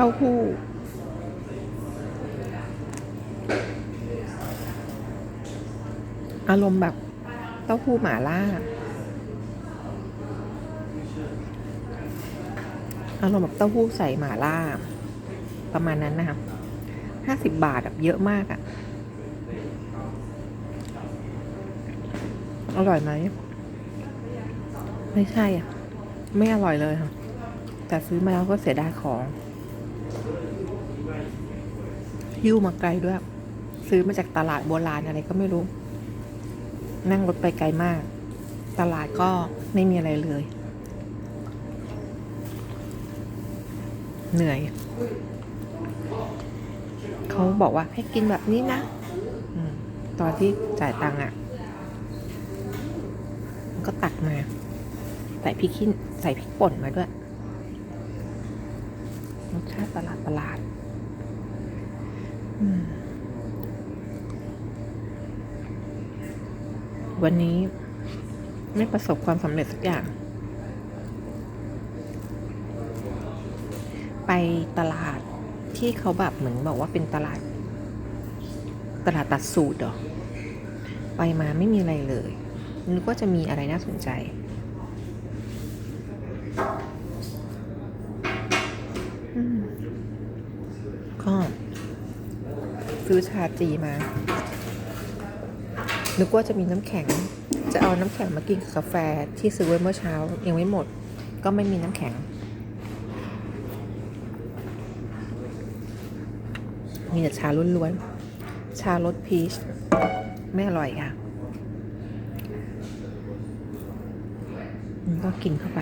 เต้าหู้อารมณ์แบบเต้าหู้หมาล่า อารมณ์แบบเต้าหู้ใส่หมาล่า ประมาณนั้นนะครับห้าสิบบาทแบบเยอะมากอะ่ะ อร่อยไหม ไม่ใช่อะ ไม่อร่อยเลยค่ะ แต่ซื้อมาแล้วก็เสียดายของ หิ้วมาไกลด้วย ซื้อมาจากตลาดโบราณอะไรก็ไม่รู้ นั่งรถไปไกลมาก ตลาดก็ไม่มีอะไรเลย เหนื่อย เขาบอกว่าให้กินแบบนี้นะอตอนที่จ่ายตังค์อะก็ตักมา ใส่พริกขี้ใส่พริกป่นมาด้วยรสชาติประหลาดประหลาด วันนี้ไม่ประสบความสำเร็จสักอย่าง ไปตลาดที่เขาแบบเหมือนบอกว่าเป็นตลาด ตลาดตัดสูตรหรอ ไปมาไม่มีอะไรเลยนึกว่าจะมีอะไรน่าสนใจ ก็ ซื้อชาจีมา นึกว่าจะมีน้ำแข็ง จะเอาน้ำแข็งมากินกับกาแฟที่ซื้อไว้เมื่อเช้า ยังไม่หมด ก็ไม่มีน้ำแข็ง มีแต่ชาล้วนๆ ชารสพีช ไม่อร่อยค่ะก็กินเข้าไป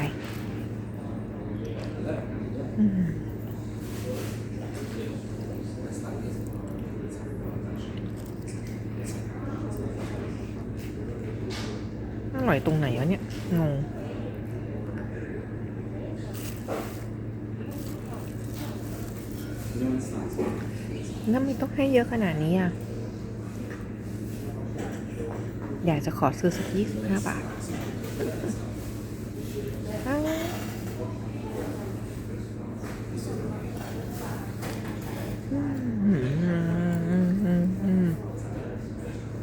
อืม หน่อยตรงไหนวะเนี่ยงงน้ำมันต้องให้เยอะขนาดนี้อะ อยากจะขอซื้อสักยี่สิบห้าบาท